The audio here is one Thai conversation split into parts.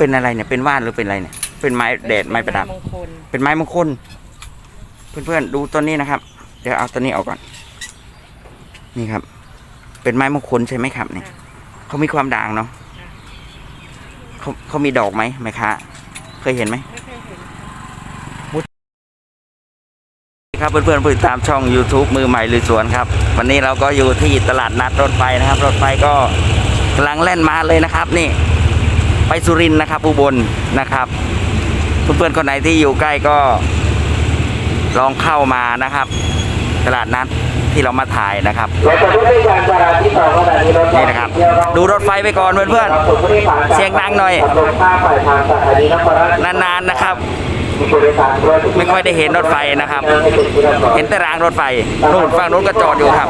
เป็นอะไรเนี่ยเป็นว่านหรือเป็นอะไรเนี่ย เป็นไม้แดดไม้ประดับ มงคลเป็นไม้มงคล เพื่อนๆดูต้นนี้นะครับ เดี๋ยวเอาต้นนี้ออกก่อน นี่ครับ เป็นไม้มงคลใช่ไหมครับเนี่ยเขามีความด่างเนาะเขาเขามีดอกไหมไหมคะเคยเห็นไหมไม่เคยเห็นครับเพื่อนๆผู้ติดตามช่อง YouTube มือใหม่ลุยสวนครับ วันนี้เราก็อยู่ที่ตลาดนัดรถไฟนะครับ รถไฟก็กำลังแล่นมาเลยนะครับ นี่ ไปสุรินทร์นะครับอุบลนะครับเพื่อนๆคนไหนที่อยู่ใกล้ก็ ลองเข้ามานะครับ ตลาดนัดที่เรามาถ่ายนะครับนี่นะครับ ดูรถไฟไปก่อนเพื่อนๆเสียงดังหน่อยตรงข้ามฝ่ายทางสถานีนานานๆนะครับ มีผู้โดยสารด้วยไม่ค่อยได้เห็นรถไฟนะครับ เห็นแต่รางรถไฟนู่นฝั่งนู้นก็จอดอยู่ครับ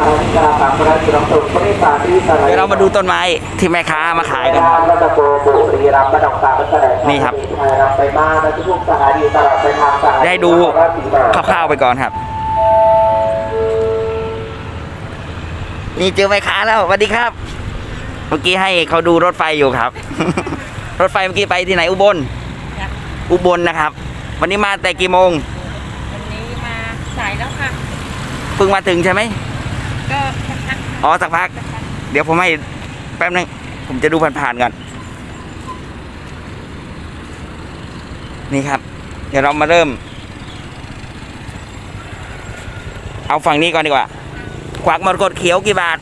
เดี๋ยวเรามาดูต้นไม้ที่แม่ค้ามาขายกันรัตโกบุรีรัมย์ระดับสามแสดงนี่ครับรับไปมาในทุกๆสถานีตลอดไปทางสถานีได้ดูนครราชสีมาคร่าวๆไปก่อนครับ นี่เจอแม่ค้าแล้วสวัสดีครับ เมื่อกี้ให้เขาดูรถไฟอยู่ครับ รถไฟเมื่อกี้ไปที่ไหนอุบลครับอุบลนะครับ วันนี้มาแต่กี่โมง วันนี้มาสายแล้วค่ะ เพิ่งมาถึงใช่ไหม ก็สักพักอ๋อสักพัก เดี๋ยวผมให้แป๊บนึง ผมจะดูผ่านๆก่อน นี่ครับ เดี๋ยวเรามาเริ่ม เอาฝั่งนี้ก่อนดีกว่าควักมรกตเขียวกี่บาท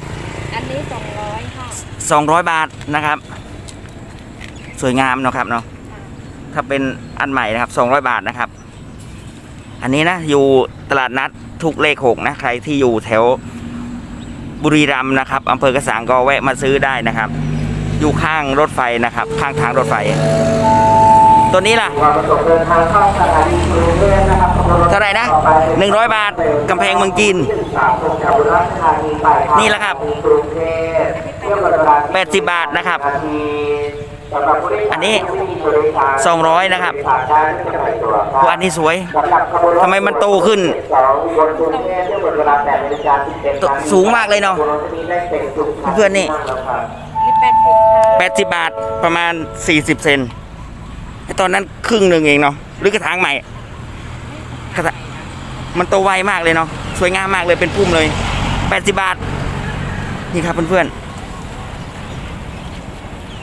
อันนี้สองร้อยค่ะสองร้อยบาทนะครับ สวยงามเนาะครับเนาะ ถ้าเป็นอันใหม่นะครับสองร้อยบาทนะครับ อันนี้นะอยู่ตลาดนัดทุกเลขหกนะใครที่อยู่แถวบุรีรัมย์นะครับอำเภอกระสังก็แวะมาซื้อได้นะครับ อยู่ข้างรถไฟนะครับ ข้างทางรถไฟ ตัวนี้ล่ะเท่าไหร่นะหนึ่งร้อยบาทกำแพงเมืองจีนนี่แหละครับแปดสิบบาทนะครับ นาทีสำหรับผู้โดยสารอันนี้ที่มีผู้โดยสารสองร้อยนะครับผ่านได้ที่จะไปตัวครับโอ้อันนี้สวยสำหรับขบวนรถทำไมมันโตขึ้นสองบนกรุงเทพเที่ยวกับเวลาแปดนาฬิกาสิบเจ็ดนาทีสูงมากเลยเนาะบนรถจะมีเลขเต็มทุกคัเพื่อนนี่นี่แปดสิบค่ะแปดสิบบาทประมาณสี่สิบเซนไอตอนนั้นครึ่งหนึ่งเองเนาะหรือกระถางใหม่กระถางมันโตไวมากเลยเนาะสวยงามมากเลยเป็นพุ่มเลยแปดสิบาท นี่ครับเพื่อนๆ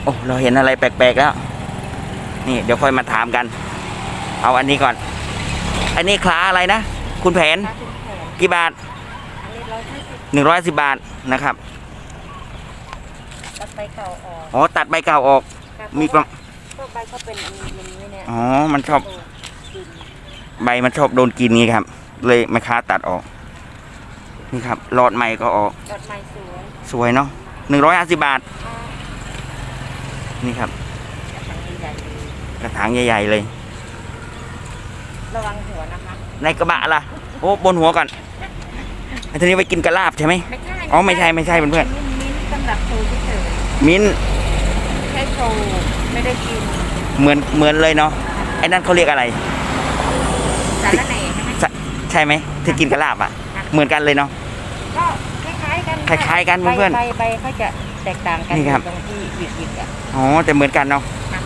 โอ้เราเห็นอะไรแปลกๆแล้ว นี่เดี๋ยวค่อยมาถามกัน เอาอันนี้ก่อน อันนี้คลาอะไรนะ คุณแผนห้าสิบแผงกี่บาทอันนี้ร้อยห้าสิบหนึ่งร้อยสิบบาทนะครับ ตัดไปเก่าออก อ๋อ ตัดใบเก่าออกค่ะมีประก็ใบเขาเป็นอันนี้อย่างนี้เนี่ย อ๋อ มันชอบโตกินใบมันชอบโดนกินงี้ครับ เลยแม่ค้าตัดออก นี่ครับหลอดใหม่ก็ออกดอกไม้สวย สวยเนาะหนึ่งร้อยห้าสิบบาทค่ะ นี่ครับกระถางใหญ่ๆเลยกระถางใหญ่ๆเลย ระวังหัวนะคะ ในกระบะล่ะ โอ้บนหัวก่อนไอ้ทีนี้ไปกินกระลาบใช่ไหมไม่ใช่อ๋อไม่ใช่ไม่ใช่เพื่อนมิ้นมิ้นสำหรับโชว์เฉยมิ้นท์ๆแค่โชว์ไม่ได้กิน เหมือนเหมือนเลยเนาะไอ้นั่นเขาเรียกอะไรสารแหน่ใช่ไหมใช่ใช่ไหมที่กินกระลาบอะ เหมือนกันเลยเนาะก็คล้ายๆกันคล้ายๆกันใบเพื่อนๆใบใบเขาจะแตกต่างกันนี่ครับตรงที่หยิกๆอะ อ๋อแต่เหมือนกันเนาะค่ะ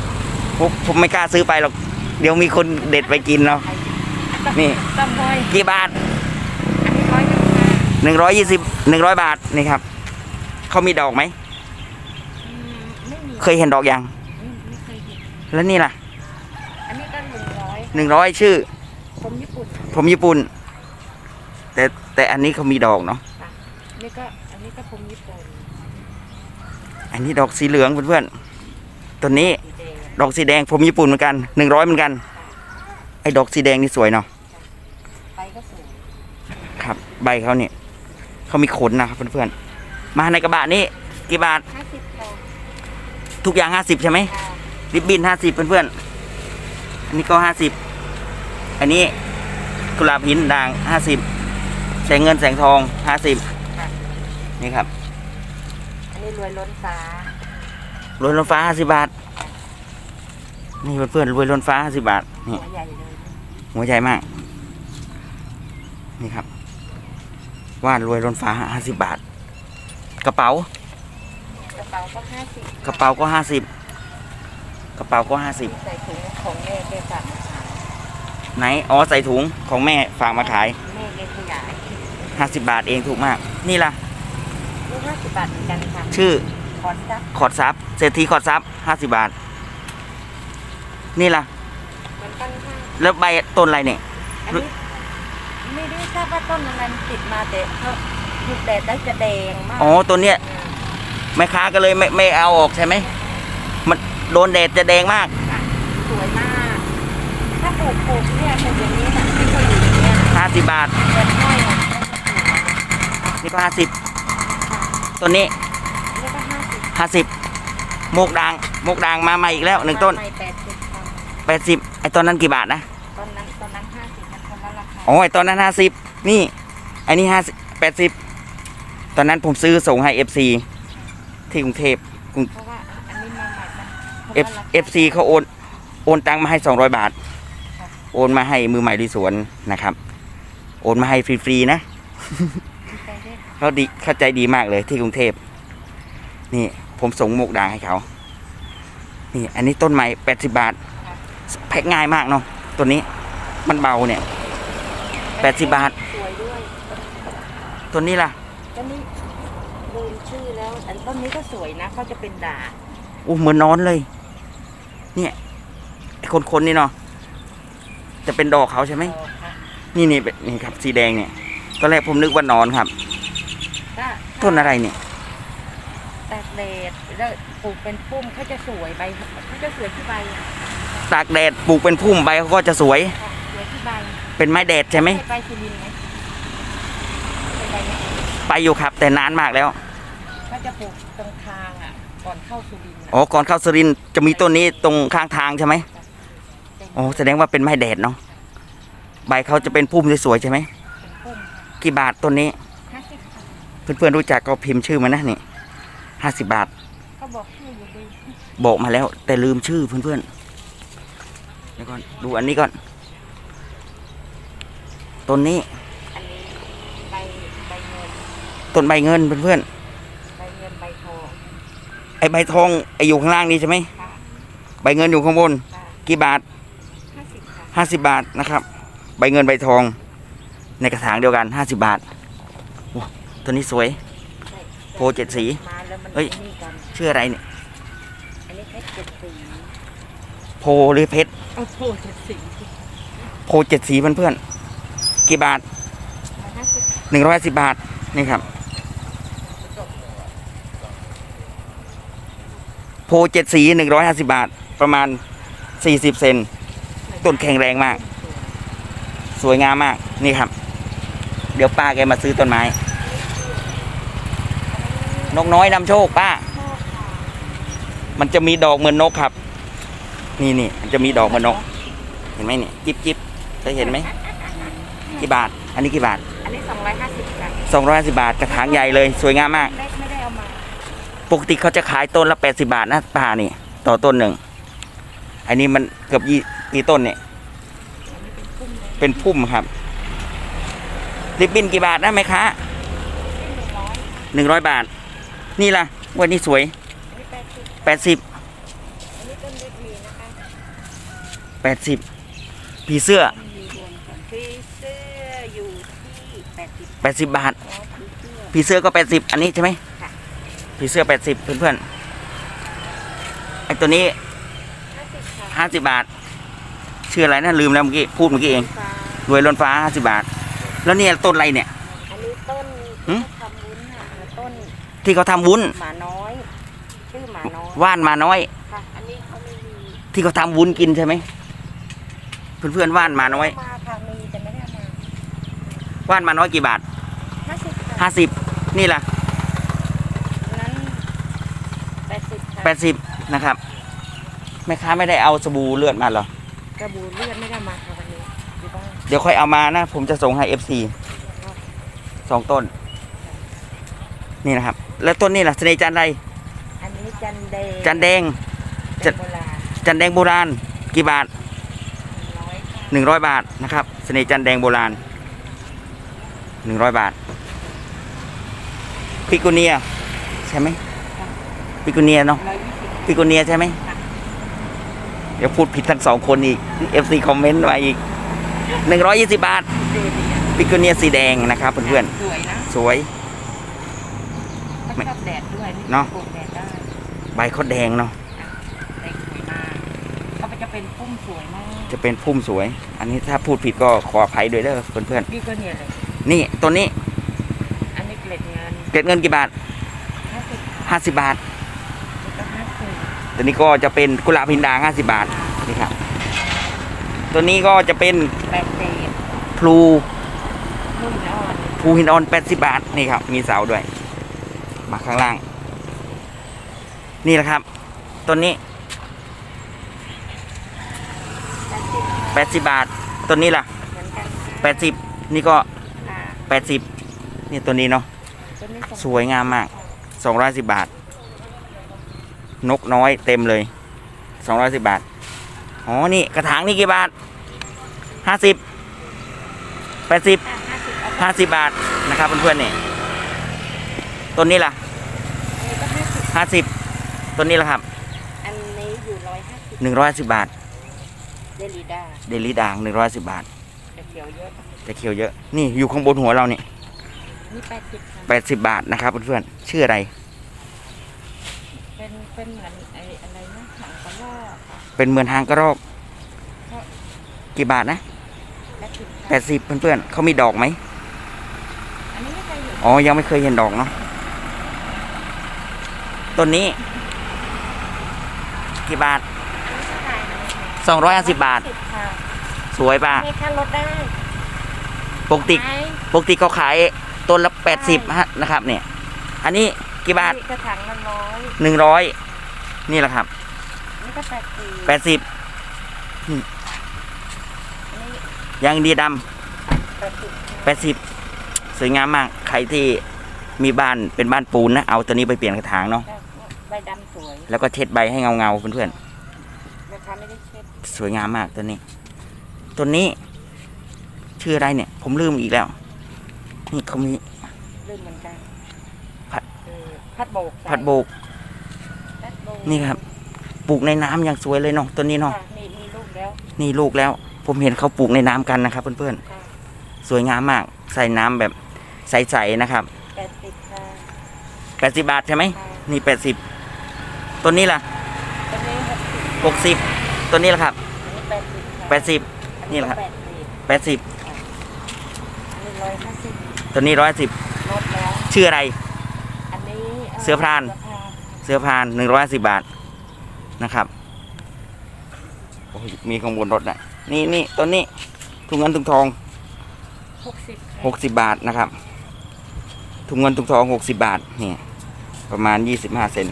ผมผมไม่กล้าซื้อไปหรอก เดี๋ยวมีคนเด็ดไปกินเนาะนี่ต้มพลอยกี่บาทอันนี้ร้อยยี่สิบห้าหนึ่งร้อยยี่สิบหนึ่งร้อยบาทนี่ครับเขามีดอกไหมอืมไม่มีเคยเห็นดอกยังไม่ไม่เคยเห็นแล้วนี่ล่ะอันนี้ก็หนึ่งร้อยหนึ่งร้อยชื่อ ผมญี่ปุ่นผมญี่ปุ่น แต่แต่อันนี้เขามีดอกเนาะค่ะนี่ก็อันนี้ก็ผมญี่ปุ่นอันนี้ดอกสีเหลืองเพื่อนๆ ตัวนี้สีแดงดอกสีแดงผมญี่ปุ่นเหมือนกันหนึ่งร้อยเหมือนกัน ไอ้ดอกสีแดงนี่สวยเนาะไปก็สวยครับ ใบเขาเนี่ยเขามีขนนะครับเพื่อนๆมาในกระบะนี้กี่บาทห้าสิบค่ะทุกอย่างห้าสิบใช่ไหมค่ะริบบิ้นห้าสิบเพื่อนๆอันนี้ก็ห้าสิบอันนี้กุหลาบหินด่างห้าสิบแสงเงินแสงทองห้าสิบค่ะนี่ครับ อันนี้รวยล้นฟ้า รวยล้นฟ้าห้าสิบบาท นี่เพื่อนๆรวยล้นฟ้าห้าสิบบาท นี่ หัวใหญ่เลยหัวใหญ่มาก นี่ครับว่านรวยล้นฟ้าห้าสิบบาท กระเป๋า กระเป๋าก็ห้าสิบกระเป๋าก็ห้าสิบ กระเป๋าก็ห้าสิบ ใส่ถุงของแม่แกฝากมาขายไหน อ๋อ ใส่ถุงของแม่ฝากมาขายแม่แกขยายห้าสิบบาทเองถูกมาก นี่ล่ะนี่ห้าสิบบาทเหมือนกันค่ะ ชื่อ คอนซับขอดซับเศรษฐีขอดซับห้าสิบบาท นี่ล่ะเหมือนกันค่ะแล้วใบต้นอะไรเนี่ยอันนี้ไม่ได้ทราบว่าต้นอะไรติดมาแต่เขาถูกแดดได้จะแดงมากอ๋อตัวเนี้ยแม่ค้าก็เลยไม่ไม่เอาออกใช่ไหมมันโดนแดดจะแดงมาก สวยมาก ถ้าปลูกปลูกเนี่ยเป็นอย่างนี้นะไม่เคยอยู่อย่างเงี้ยห้าสิบบาทเป็นห้อยอะนี่ก็ห้าสิบต้นนี้แล้วก็ ห้าสิบห้าสิบโมกด่างโมกด่างมาใหม่อีกแล้วหนึ่งต้นใหม่แปดสิบค่ะแปดสิบไอตอนนั้นกี่บาทนะตอนนั้นตอนนั้นห้าสิบมันคนละราคาอ๋อไอตอนนั้นห้าสิบนี่ไอนี่ห้าแปดสิบตอนนั้นผมซื้อส่งให้เอฟซีที่กรุงเทพกรุงเพราะว่าอันนี้มาใหม่นะเอฟเอฟซีเขาโอนโอนตังมาให้สองร้อยบาท โอนมาให้มือใหม่ดีสวนนะครับ โอนมาให้ฟรีๆนะเขาดีเข้าใจดีมากเลยที่กรุงเทพนี่ ผมส่งหมกด่างให้เขา นี่ อันนี้ต้นใหม่แปดสิบาท แพ็คง่ายมากเนาะตัวนี้มันเบาเนี่ยแปดสิบาท สวยด้วยตัวนี้ล่ะต้นนี้ลืมชื่อแล้วอันต้นนี้ก็สวยนะเขาจะเป็นด่างอู้เหมือนนอนเลย เนี่ยไอ้คนๆนี่เนาะจะเป็นดอกเขาใช่ไหมอ๋อค่ะนี่นี่เป็นนี่ครับสีแดงเนี่ยตอนแรกผมนึกว่านอนครับ ถ้าต้นอะไรเนี่ย แตกเลดแล้วปลูกเป็นปุ้มเขาจะสวยใบเขาจะสวยที่ใบอะตากแดดปลูกเป็นพุ่มใบเขาก็จะสวย ค่ะสวยที่ใบเป็นไม้แดดใช่ไหมใช่ใบสุรินทร์ไหมใช่ใบไหมไปอยู่ครับ แต่นานมากแล้วเขาจะปลูกตรงทางอะ ก่อนเข้าสุรินทร์อะอ๋อก่อนเข้าสุรินทร์จะมีต้นนี้ตรงข้างทางใช่ไหมอ๋อแสดงว่าเป็นไม้แดดเนาะใบเขาจะเป็นพุ่มสวยๆใช่ไหมเป็นปุ้มค่ะกี่บาทต้นนี้ ห้าสิบค่ะเพื่อนๆรู้จักก็พิมพ์ชื่อมานะนี่ ห้าสิบบาทเขาบอกชื่ออยู่ดีบอกมาแล้ว แต่ลืมชื่อเพื่อนๆเดี๋ยวก่อนดูอันนี้ก่อนต้นนี้อันนี้ใบใบเงินต้นใบเงินเพื่อนใบเงินใบทองๆไอใบทองไออยู่ข้างล่างนี้ใช่ไหมค่ะใบเงินอยู่ข้างบน ค่ะกี่บาท ห้าสิบค่ะห้าสิบบาทนะครับ ใบเงินใบทอง ในกระถางเดียวกันห้าสิบบาทโอ้ตัวนี้สวยใช่โพเจ็ดสีมาแล้ว มันเอ้ย นี่กันชื่ออะไรเนี่ยอันนี้เพชรเจ็ดสีโพหรือเพชรเอาโพเจ็ดสีโพเจ็ดสีเพื่อนๆกี่บาทมาห้าสิบหนึ่งร้อยสิบบาทนี่ครับ โพเจ็ดสีหนึ่งร้อยห้าสิบาท ประมาณสี่สิบเซนต้นแข็งแรงมาก สวยงามมากนี่ครับ เดี๋ยวป้าแกมาซื้อต้นไม้ นกน้อยนำโชคป้า มันจะมีดอกเหมือนนกครับ นี่นี่มันจะมีดอกเหมือนนก เห็นไหมเนี่ยจิบจิบเคยเห็นไหมกี่บาท อันนี้กี่บาท อันนี้สองร้อยห้าสิบค่ะสองร้อยสิบาทกระถางใหญ่เลย สวยงามมากเล็กไม่ได้เอามา ปกติเขาจะขายต้นละแปดสิบาทนะป่านี่ ต่อต้นหนึ่ง อันนี้มันเกือบยี่กี่ต้นเนี่ย เป็นพุ่มครับ ริบบิ้นกี่บาทนะแม่ค้าหนึ่งร้อยบาท นี่ล่ะวันนี้สวยอันนี้แปดสิบแปดสิบอันนี้ต้นเล็กดีนะคะแปดสิบผีเสื้อมีรวมกันพี่เสื้ออยู่ที่แปดสิบแปดสิบบาทอ๋อพี่เสื้อผีเสื้อก็แปดสิบอันนี้ใช่ไหมค่ะผีเสื้อแปดสิบเพื่อนๆไอตัวนี้ห้าสิบค่ะห้าสิบบาทชื่ออะไรนะลืมแล้วเมื่อกี้พูดเมื่อกี้เองฟ้ารวยล้นฟ้าห้าสิบาท แล้วเนี่ยต้นอะไรเนี่ยอันนี้ต้น หืม ทำวุ้นค่ะต้น ที่เขาทำวุ้น หมาน้อย ชื่อหมาน้อยว่านมาน้อย ค่ะอันนี้เขาไม่มีที่เขาทำวุ้นกินใช่ไหมเพื่อนๆว่านมาน้อย มาค่ะมีแต่ไม่ได้เอามาว่านมาน้อยกี่บาทห้าสิบค่ะห้าสิบนี่ล่ะนั้นแปดสิบค่ะแปดสิบนะครับแม่ค้าไม่ได้เอาสบู่เลือดมาเหรอ กระบูเลือดไม่ได้เอามาค่ะวันนี้อยู่บ้านเดี๋ยวค่อยเอามานะ ผมจะส่งให้เอฟซีสองต้น นี่นะครับ แล้วต้นนี้ล่ะเสน่ห์จันทร์อะไรอันนี้จันแดงจันแดง จัจันนโบราณจันแดงโบราณ กี่บาทร้อยค่ะหนึ่งร้อยบาทนะครับเสน่ห์จันแดงโบราณหนึ่งร้อยบาทพิกุเนียใช่ไหมพิกุเนียเนาะร้อยยี่สิบพิกุเนียใช่ไหมค่ะเดี๋ยวพูดผิดทั้งสองคนอีก FC คอมเมนต์มาอีก120บาทดูดิปิโกเนียสีแดงนะครับเพื่อนสวยนะ ๆสวยมันชอบ แดดด้วยเนอะปลูกแดดได้ใบเขาแดงเนาะแดงสวยมากเขาจะเป็นพุ่มสวยมากจะเป็นพุ่มสวย อันนี้ถ้าพูดผิดก็ขออภัยด้วยเด้อเพื่อนพี่ก็เนี่ยเลยๆนี่ตัวนี้ อันนี้เกล็ดเงินเก็บเงินกี่บาทห้าสิบ50บาทนี่ก็ห้าสิบตัวนี้ก็จะเป็นกุหลาบพินดา50บาทนี่ครับตัวนี้ก็จะเป็นแปดสิบพลูนุ่มแล้วอ่อนภูหินอ่อน80บาทนี่ครับ มีเสาด้วย มาข้างล่าง นี่แหละครับต้นนี้แปดสิบ80บาทต้นนี้ล่ะเหมือนกัน80นี่ก็ค่ะ80นี่ตัวนี้เนาะต้นนี้สวยงามมาก210บาท นกน้อยเต็มเลย210บาทอ๋อนี่กระถางนี่กี่บาท50 80ห้าสิบเอาไป50บาทนะครับเพื่อนๆนี่ต้นนี้ล่ะอันนี้ก็ ห้าสิบ50ต้นนี้ล่ะครับ อันนี้อยู่ร้อยห้าสิบ110บาท เดลิด้าเดลี่ด่าง110บาท แต่เขียวเยอะแต่เขียวเยอะ นี่อยู่ข้างบนหัวเรานี่นี่แปดสิบค่ะ80บาทนะครับเพื่อนๆชื่ออะไร เป็นเป็นเหมือนไอ้อะไรนะหนังกระรอกค่ะเป็นเหมือนหางกระรอก กี่บาทนะแปดสิบค่ะ80เพื่อนๆเขามีดอกไหม อันนี้ไม่เคยเห็น อ๋อ ยังไม่เคยเห็นดอกเนาะ ต้นนี้ กี่บาท250บาทสิบค่ะสวยป่ะ นี่ค่ารถได้ปกติไหมปกติเขาขายต้นละ80ฮะนะครับ เนี่ย อันนี้กี่บาทนี่กระถางละร้อย100นี่แหละครับนี่ก็แปดสิบ80อันนี้ยางดีดแปดสิบำ80สวยงามมาก ใครที่มีบ้านเป็นบ้านปูนนะ เอาตัวนี้ไปเปลี่ยนกระถางเนาะ ใบดำสวยแล้วก็เช็ดใบให้เงาเงาๆเพื่อนราคาไม่ได้เช็ดๆสวยงามมากตัวนี้ตัวนี้ ชื่ออะไรเนี่ย ผมลืมอีกแล้ว นี่เขามีลื่นเหมือนกันผัดเออพัดโบกใส่ผัดโบกพัดโบก นี่ครับ ปลูกในน้ำอย่างสวยเลยเนาะตัวนี้เนาะค่ะมีมีลูกแล้วนี่ลูกแล้ว ผมเห็นเขาปลูกในน้ำกันนะครับ เพื่อนค่ะๆสวยงามมาก ใส่น้ำแบบใสๆนะครับแปดสิบค่ะ80บาทใช่ไหมค่ะนี่80 ตัวนี้ล่ะ ตัวนี้หกสิบ60ตัวนี้ล่ะครับอันนี้แปดสิบค่ะ80อันี่แหละครับแปดสิบ80อันนี้ร้อยห้าสิบตัวนี้110ลดแล้ว ชื่ออะไร อันนี้เสือพราน เสือพรานเสื้อพาน110บาทนะครับโอ้ยมีข้างบนรถนะนี่นี่ตัวนี้ถุงเงินถุงทองหกสิบค่ะ60บาทนะครับถุงเงินถุงทอง60บาทนี่ประมาณ25เซน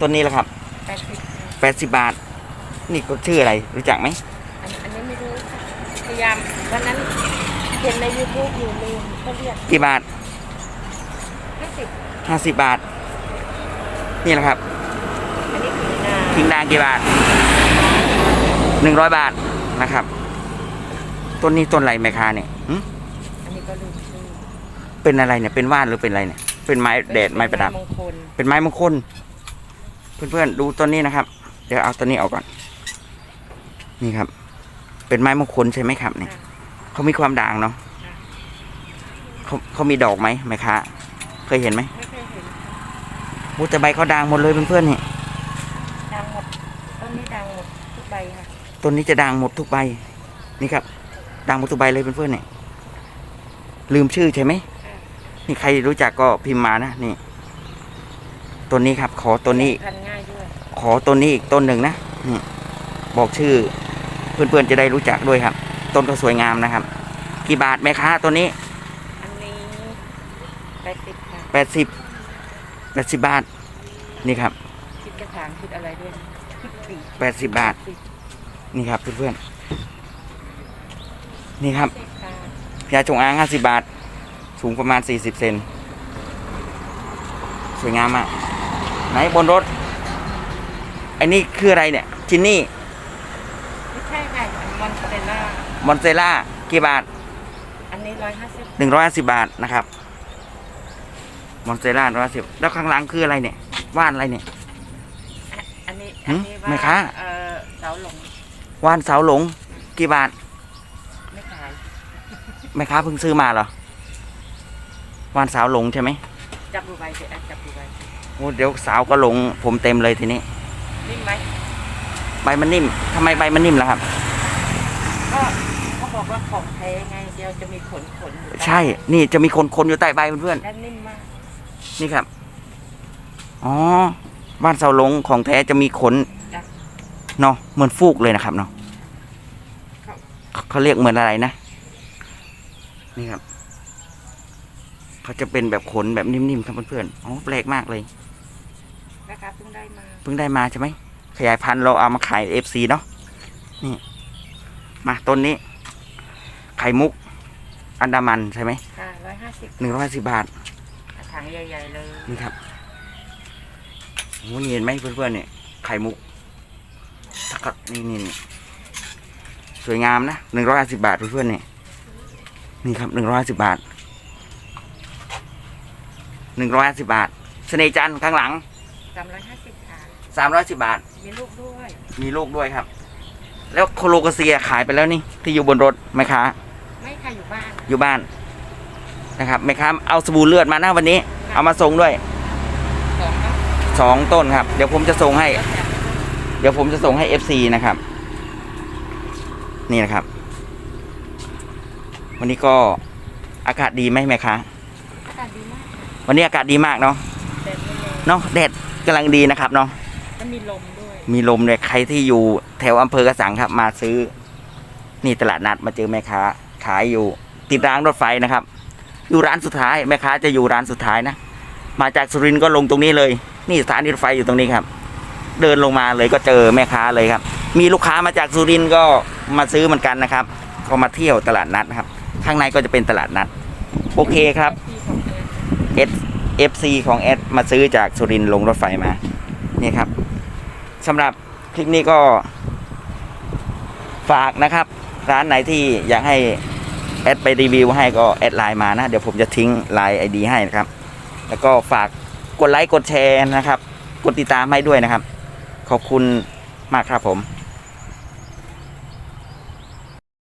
ต้นนี้แหละครับแปดสิบค่ะ80บาท นี่ก็ชื่ออะไรรู้จักไหมอันอันนี้ไม่รู้ค่ะพยายามวันนั้นเห็นในยูทูบอยู่ลืมเขาเรียกกี่บาทห้าสิบ50บาท นี่แหละครับอันนี้คือนาคิงดางกี่บาท100บาทนะครับ ต้นนี้ต้นอะไรแม่ค้าเนี่ยหึอันนี้ก็ลืมชื่อเป็นอะไรเนี่ยเป็นว่านหรือเป็นอะไรเนี่ย เป็นไม้แดดไม้ประดับ มงคลเป็นไม้มงคล เพื่อนๆดูต้นนี้นะครับ เดี๋ยวเอาต้นนี้ออกก่อน นี่ครับ เป็นไม้มงคลใช่ไหมครับเนี่ยเขามีความด่างเนาะเขาเขามีดอกไหมแม่ค้าเคยเห็นไหมไม่เคยเห็นโอ้แต่ใบเขาด่างหมดเลยเพื่อนๆนี่ดังหมดต้นนี้ดังหมดทุกใบค่ะต้นนี้จะด่างหมดทุกใบ นี่ครับด่างหมดทุกใบเลยเพื่อนๆนี่ลืมชื่อใช่ไหมค่ะนี่ใครรู้จักก็พิมพ์มานะนี่ต้นนี้ครับ ขอต้นนี้ พันง่ายด้วย ขอต้นนี้อีกต้นหนึ่งนะนี่บอกชื่อ เพื่อนๆจะได้รู้จักด้วยครับ ต้นก็สวยงามนะครับ กี่บาทแม่ค้าต้นนี้ อันนี้แปดสิบค่ะแปดสิบแปดสิบบาท นี่ครับคิดกระถางคิดอะไรด้วยคิดปีแปดสิบบาทสิบนี่ครับเพื่อนๆนี่ครับสิบค่ะยาจงอางห้าสิบบาท สูงประมาณสี่สิบเซนสวยงามมากไหนบนรถไอ้นี่คืออะไรเนี่ยจินนี่ไม่ใช่ค่ะอันมอนสเตลล่ามอนเซล่ากี่บาทอันนี้ร้อยห้าสิบหนึ่งร้อยสิบบาทนะครับมอนเซล่าร้อยสิบแล้วข้างหลังคืออะไรเนี่ยว่านอะไรเนี่ย อันนี้หือันมนี้แม่ว่าค้า เออเสาหลงว่านเสาหลงกี่บาทไม่ขายแม่ค้าเพิ่งซื้อมาเหรอว่านสาวหลงใช่ไหมจับดูใบเสร็จแล้วจับดูใบโอ้เดี๋ยวสาวก็หลงผมเต็มเลยทีนี้ นิ่มไหมใบมันนิ่มทำไมใบมันนิ่มล่ะครับ ก็เขาบอกว่าของแท้ไงเดียวจะมีขนขนอยู่ใต้ใช่ นี่จะมีคนคนอยู่ใต้ใบเพื่อนและนิ่มมากๆนี่ครับ อ๋อว่านเสาหลงของแท้จะมีขนจ้ะเนาะเหมือนฟูกเลยนะครับเนาะครับเขาเขาเรียกเหมือนอะไรนะ นี่ครับ เขาจะเป็นแบบขนแบบนิ่มๆครับเพื่อนๆอ๋อแปลกมากเลย นะคะเพิ่งได้มา เพิ่งได้มาใช่ไหมขยายพันธุ์เราเอามาขายเอฟซีเนาะนี่มาต้นนี้ ไข่มุก อันดามันใช่ไหมค่ะร้อยห้าสิบหนึ่งร้อยสิบบาทถังใหญ่ๆเลยนี่ครับโอ้นี่เห็นไหมเพื่อนๆเนี่ยไข่มุกแล้วก็นี่นี่นี่สวยงามนะหนึ่งร้อยสิบบาทเพื่อนๆเนี่ยนี่ครับหนึ่งร้อยสิบบาทหนึ่งร้อยสิบบาท เสน่ห์จันทร์ข้างหลังสามร้อยห้าสิบค่ะ สามร้อยสิบบาท มีลูกด้วย มีลูกด้วยครับ แล้วโคโลกาเซียขายไปแล้วนี่ ที่อยู่บนรถไหมค้าไม่ค่ะอยู่บ้าน อยู่บ้านนะครับไหมค้าเอาสบู่เลือดมานะวันนี้ เอามาส่งด้วยสองก็สองต้นครับ เดี๋ยวผมจะส่งให้ แล้วแต่เดี๋ยวผมจะส่งให้ FC นะครับ นี่นะครับ วันนี้ก็อากาศดีไหมแม่ค้าอากาศดีมากค่ะวันนี้อากาศดีมากเนาะแดดไม่แรงเนาะแดดกำลังดีนะครับเนาะ แล้วมีลมด้วยมีลมเลยใครที่อยู่แถวอำเภอกระสังครับ มาซื้อ นี่ตลาดนัดมาเจอแม่ค้า ขายอยู่ ติดรางรถไฟนะครับ อยู่ร้านสุดท้ายแม่ค้าจะอยู่ร้านสุดท้ายนะมาจากสุรินทร์ก็ลงตรงนี้เลย นี่สถานีรถไฟอยู่ตรงนี้ครับ เดินลงมาเลยก็เจอแม่ค้าเลยครับ มีลูกค้ามาจากสุรินทร์ก็มาซื้อเหมือนกันนะครับ ก็มาเที่ยวตลาดนัดนะครับ ข้างในก็จะเป็นตลาดนัด โอเคครับที่ของเอิญเอสเอฟซีของเอสมาซื้อจากสุรินทร์ลงรถไฟมา นี่ครับ สำหรับคลิปนี้ก็ฝากนะครับ ร้านไหนที่อยากให้แอดไปรีวิวให้ก็แอดไลน์มานะ เดี๋ยวผมจะทิ้งไลน์ไอดีให้นะครับ แล้วก็ฝากกดไลค์กดแชร์นะครับ กดติดตามให้ด้วยนะครับ ขอบคุณมากครับผม